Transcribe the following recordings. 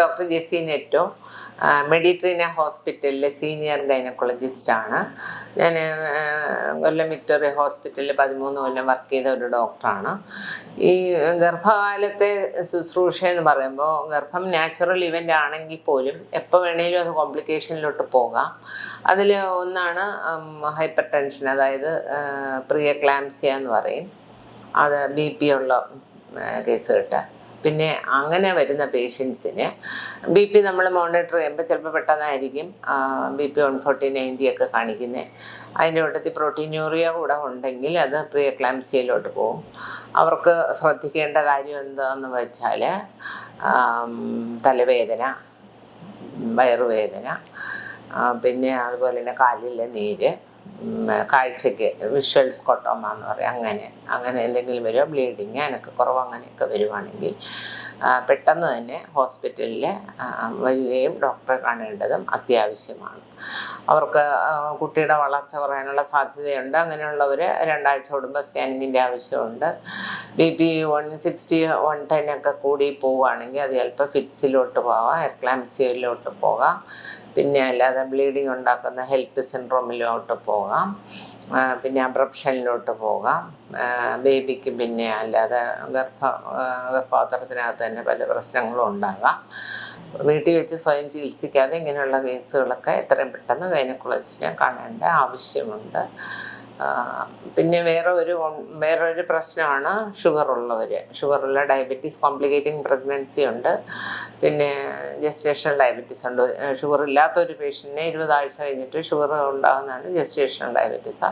Doctor Jessy നെറ്റോ Meditrina ഹോസ്പിറ്റലിലെ senior ഗൈനക്കോളജിസ്റ്റാണ്. ഞാൻ കൊല്ലം Victoria ഹോസ്പിറ്റലിൽ പതിമൂന്ന് കൊല്ലം വർക്ക് ചെയ്ത ഒരു ഡോക്ടറാണ്. ഈ ഗർഭകാലത്തെ ശുശ്രൂഷ എന്ന് പറയുമ്പോൾ ഗർഭം നാച്ചുറൽ ഇവന്റ് ആണെങ്കിൽ പോലും എപ്പോൾ വേണേലും അത് കോംപ്ലിക്കേഷനിലോട്ട് പോകാം. അതിൽ ഒന്നാണ് ഹൈപ്പർ ടെൻഷൻ അതായത് പ്രിയ ക്ലാംസിയ എന്ന് പറയും. അത് ബി പി ഉള്ള കേസ് കേട്ട് പിന്നെ അങ്ങനെ വരുന്ന പേഷ്യൻസിന് ബി പി നമ്മൾ മോണിറ്റർ ചെയ്യുമ്പോൾ ചിലപ്പോൾ പെട്ടെന്നായിരിക്കും B P one forty ninety ഒക്കെ കാണിക്കുന്നത് അതിന്റെ കൂട്ടത്തിൽ പ്രോട്ടീനൂറിയ കൂടെ ഉണ്ടെങ്കിൽ അത് പ്രിയ ക്ലാംസിയയിലോട്ട് പോകും. അവർക്ക് ശ്രദ്ധിക്കേണ്ട കാര്യം എന്താണെന്ന് വെച്ചാൽ തലവേദന വയറുവേദന പിന്നെ അതുപോലെ തന്നെ കാലിലെ നീര് കാഴ്ചയ്ക്ക് വിഷ്വൽ സ്കോട്ടോമ എന്ന് പറയും. അങ്ങനെ അങ്ങനെ എന്തെങ്കിലും വരുമോ ബ്ലീഡിങ് അതിനൊക്കെ കുറവ് അങ്ങനെയൊക്കെ വരുവാണെങ്കിൽ പെട്ടെന്ന് തന്നെ ഹോസ്പിറ്റലിൽ വരികയും ഡോക്ടറെ കാണേണ്ടതും അത്യാവശ്യമാണ്. അവർക്ക് കുട്ടിയുടെ വളർച്ച കുറയാനുള്ള സാധ്യതയുണ്ട്. അങ്ങനെയുള്ളവർ രണ്ടാഴ്ച കൂടുമ്പോൾ സ്കാനിങ്ങിന്റെ ആവശ്യമുണ്ട്. B P one sixty one ten ഒക്കെ കൂടി പോവുകയാണെങ്കിൽ അത് ചിലപ്പോൾ ഫിറ്റ്സിലോട്ട് പോകാം എക്ലാംസിയയിലോട്ട് പോകാം. പിന്നെ അല്ലാതെ ബ്ലീഡിങ് ഉണ്ടാക്കുന്ന ഹെൽപ്പ് സിൻഡ്രോമിലോട്ട് പോകാം. പിന്നെ അബ്രപ്ഷനിലോട്ട് പോകാം. ബേബിക്ക് പിന്നെ അല്ലാതെ ഗർഭ ഗർഭപാത്രത്തിനകത്ത് തന്നെ പല പ്രശ്നങ്ങളും ഉണ്ടാകാം. വീട്ടിൽ വെച്ച് സ്വയം ചികിത്സിക്കാതെ ഇങ്ങനെയുള്ള കേസുകളൊക്കെ എത്രയും പെട്ടെന്ന് ഗൈനക്കോളജിസ്റ്റിനെ കാണേണ്ട ആവശ്യമുണ്ട്. പിന്നെ വേറെ ഒരു വേറൊരു പ്രശ്നമാണ് ഷുഗർ ഉള്ളവർ ഷുഗറുള്ള ഡയബറ്റീസ് കോംപ്ലിക്കേറ്റിംഗ് പ്രഗ്നൻസി ഉണ്ട്. പിന്നെ ജസ്റ്റേഷണൽ ഡയബറ്റീസ് ഉണ്ട്. ഷുഗർ ഇല്ലാത്ത ഒരു പേഷ്യന്റിന് ഇരുപതാഴ്ച കഴിഞ്ഞിട്ട് ഷുഗർ ഉണ്ടാകുന്നതാണ് ജസ്റ്റേഷണൽ ഡയബറ്റീസ്.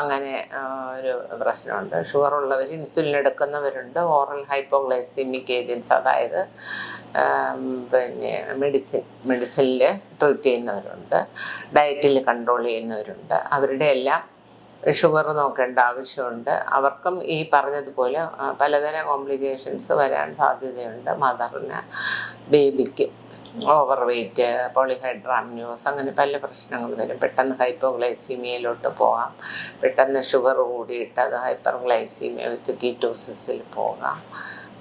അങ്ങനെ ഒരു പ്രശ്നമുണ്ട്. ഷുഗർ ഉള്ളവർ ഇൻസുലിൻ എടുക്കുന്നവരുണ്ട്. ഓറൽ ഹൈപ്പോഗ്ലൈസിമിക് ഏജൻസ് അതായത് പിന്നെ മെഡിസിൻ മെഡിസിനിൽ ട്രീറ്റ് ചെയ്യുന്നവരുണ്ട്. ഡയറ്റിൽ കൺട്രോൾ ചെയ്യുന്നവരുണ്ട്. അവരുടെ എല്ലാം ഷുഗർ നോക്കേണ്ട ആവശ്യമുണ്ട്. അവർക്കും ഈ പറഞ്ഞതുപോലെ പലതരം കോംപ്ലിക്കേഷൻസ് വരാൻ സാധ്യതയുണ്ട് മദറിന് ബേബിക്ക്. ഓവർ വെയ്റ്റ് പോളിഹൈഡ്രാമിനോസ് അങ്ങനെ പല പ്രശ്നങ്ങൾ വരും. പെട്ടെന്ന് ഹൈപ്പോ ഹൈപ്പോഗ്ലൈസീമിയയിലോട്ട് പോകാം. പെട്ടെന്ന് ഷുഗർ കൂടിയിട്ട് അത് ഹൈപ്പർ ഗ്ലൈസീമിയ വിത്ത് കീറ്റോസിസിൽ പോകാം.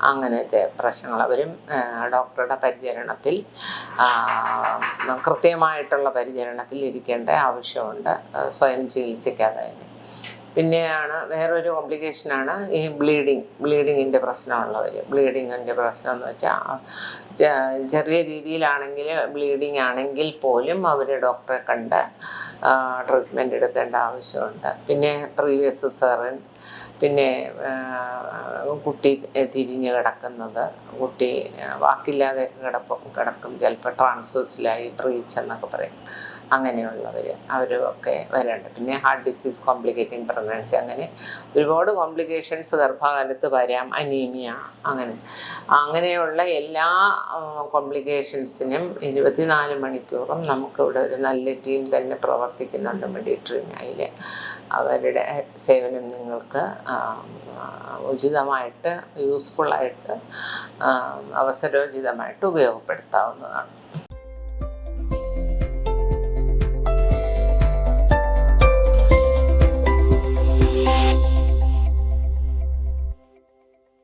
അങ്ങനത്തെ പ്രശ്നങ്ങൾ അവരും ഡോക്ടറുടെ പരിചരണത്തിൽ കൃത്യമായിട്ടുള്ള പരിചരണത്തിൽ ഇരിക്കേണ്ട ആവശ്യമുണ്ട് സ്വയം ചികിത്സിക്കാതെ തന്നെ. പിന്നെയാണ് വേറൊരു കോംപ്ലിക്കേഷനാണ് ഈ ബ്ലീഡിങ് ബ്ലീഡിങ്ങിന്റെ പ്രശ്നമുള്ളവർ ബ്ലീഡിങ്ങിന്റെ പ്രശ്നം എന്ന് വെച്ചാൽ ചെറിയ രീതിയിലാണെങ്കിൽ ബ്ലീഡിങ് ആണെങ്കിൽ പോലും അവർ ഡോക്ടറെ കണ്ട് ട്രീറ്റ്മെന്റ് എടുക്കേണ്ട ആവശ്യമുണ്ട്. പിന്നെ പ്രീവിയസ് സെറൻ പിന്നെ കുട്ടി തിരിഞ്ഞ് കിടക്കുന്നത് കുട്ടി വാക്കില്ലാതെ കിടപ്പം കിടക്കും ചിലപ്പോൾ ട്രാൻസ്ഫേഴ്സിലായി ബ്രീച്ച് എന്നൊക്കെ പറയും. അങ്ങനെയുള്ളവർ അവരൊക്കെ വരേണ്ടത്. പിന്നെ ഹാർട്ട് ഡിസീസ് കോംപ്ലിക്കേറ്റിംഗ് പ്രഗ്നൻസി അങ്ങനെ ഒരുപാട് കോംപ്ലിക്കേഷൻസ് ഗർഭകാലത്ത് വരാം അനീമിയ അങ്ങനെ. അങ്ങനെയുള്ള എല്ലാ കോംപ്ലിക്കേഷൻസിനും ഇരുപത്തിനാല് മണിക്കൂറും നമുക്കിവിടെ ഒരു നല്ല ടീം തന്നെ പ്രവർത്തിക്കുന്നുണ്ട് മെഡിട്രീനയിൽ അവരുടെ സേവനം നിങ്ങൾക്ക് ഉചിതമായിട്ട് യൂസ്ഫുള്ളായിട്ട് അവസരോചിതമായിട്ട് ഉപയോഗപ്പെടുത്താവുന്നതാണ്.